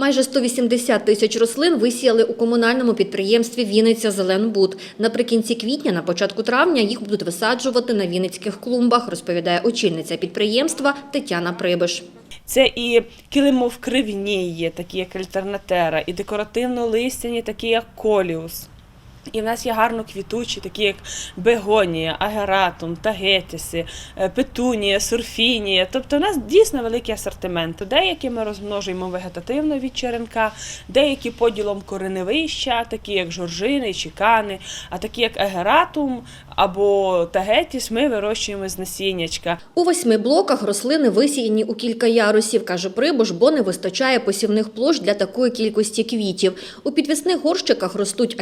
Майже 180 тисяч рослин висіяли у комунальному підприємстві Вінниця Зеленбуд. Наприкінці квітня, на початку травня їх будуть висаджувати на вінницьких клумбах, розповідає очільниця підприємства Тетяна Прибиш. Це і килимовкривні, такі як альтернатера, і декоративно-листяні, такі як коліус. І в нас є гарно квітучі, такі як бегонія, агератум, тагетіси, е, петунія, сурфінія. Тобто у нас дійсно великий асортимент. Деякі ми розмножуємо вегетативно від черенка, деякі поділом кореневища, такі як жоржини, чекани, а такі як агератум або тагетіс ми вирощуємо з насіннячка. У восьми блоках рослини висіяні у кілька ярусів, каже Прибуш, бо не вистачає посівних площ для такої кількості квітів. У підвісних горщиках ростуть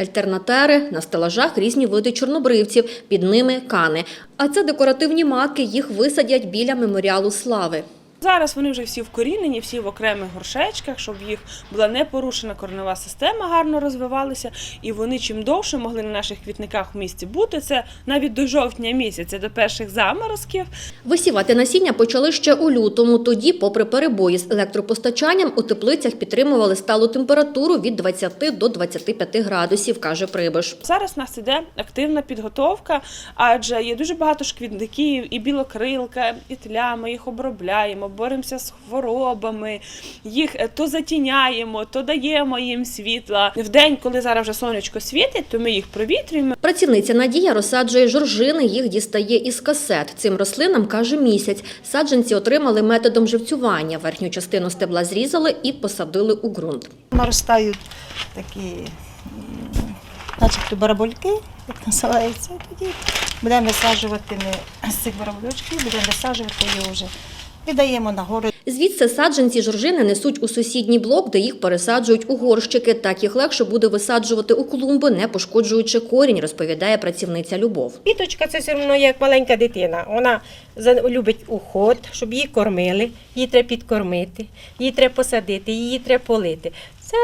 альтернатери, на стелажах різні види чорнобривців, під ними кани. А це декоративні маки, їх висадять біля меморіалу слави. Зараз вони вже всі вкорінені, всі в окремих горшечках, щоб їх була не порушена коренева система, гарно розвивалися, і вони чим довше могли на наших квітниках в місті бути. Це навіть до жовтня місяця, до перших заморозків. Висівати насіння почали ще у лютому. Тоді, попри перебої з електропостачанням, у теплицях підтримували сталу температуру від 20 до 25 градусів, каже Прибиш. Зараз у нас іде активна підготовка, адже є дуже багато шкідників, і білокрилка, і тля. Ми їх обробляємо, боремося з хворобами, їх е, то затіняємо, то даємо їм світла. В день, коли зараз вже сонечко світить, то ми їх провітрюємо. Працівниця Надія розсаджує жоржини, їх дістає із касет. Цим рослинам каже місяць. Саджанці отримали методом живцювання. Верхню частину стебла зрізали і посадили у ґрунт. наростають такі, начебто барабульки, як називається. Тоді будемо висаджувати ми з цих барабульочків, будемо висаджувати його вже. Віддаємо на гори. Звідси саджанці жоржини несуть у сусідній блок, де їх пересаджують у горщики. Так їх легше буде висаджувати у клумби, не пошкоджуючи корінь, розповідає працівниця Любов. Піточка це все одно як маленька дитина. Вона за- любить уход, щоб її кормили, її треба підкормити, її треба посадити, її треба полити. Це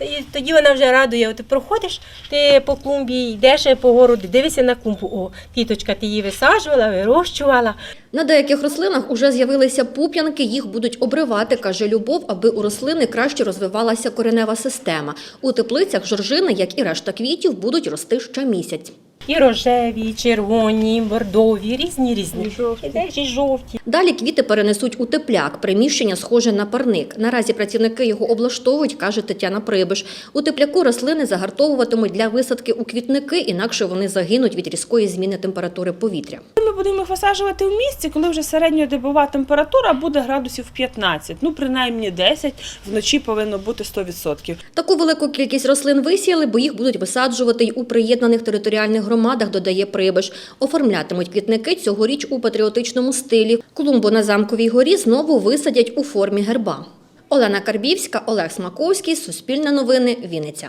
і тоді вона вже радує. Ти проходиш, ти по клумбі йдеш по городу, дивишся на клумбу. О, тіточка, ти її висаджувала, вирощувала. На деяких рослинах уже з'явилися пуп'янки, їх будуть обривати, каже Любов, аби у рослини краще розвивалася коренева система. У теплицях жоржини, як і решта квітів, будуть рости ще місяць. І рожеві, і червоні, і бордові, різні різні. І жовті. І жовті. Далі квіти перенесуть у тепляк, приміщення схоже на парник. Наразі працівники його облаштовують, каже Тетяна Прибиш. У тепляку рослини загартовуватимуть для висадки у квітники, інакше вони загинуть від різкої зміни температури повітря. Ми будемо їх висаджувати в місці, коли вже середньодобова температура буде градусів 15, ну принаймні 10, вночі повинно бути 100%. Таку велику кількість рослин висіяли, бо їх будуть висаджувати й у приєднаних територіальних громадах, додає Прибиш. Оформлятимуть квітники цьогоріч у патріотичному стилі. Клумбу на замковій горі знову висадять у формі герба. Олена Карбівська, Олег Смаковський, Суспільне новини, Вінниця.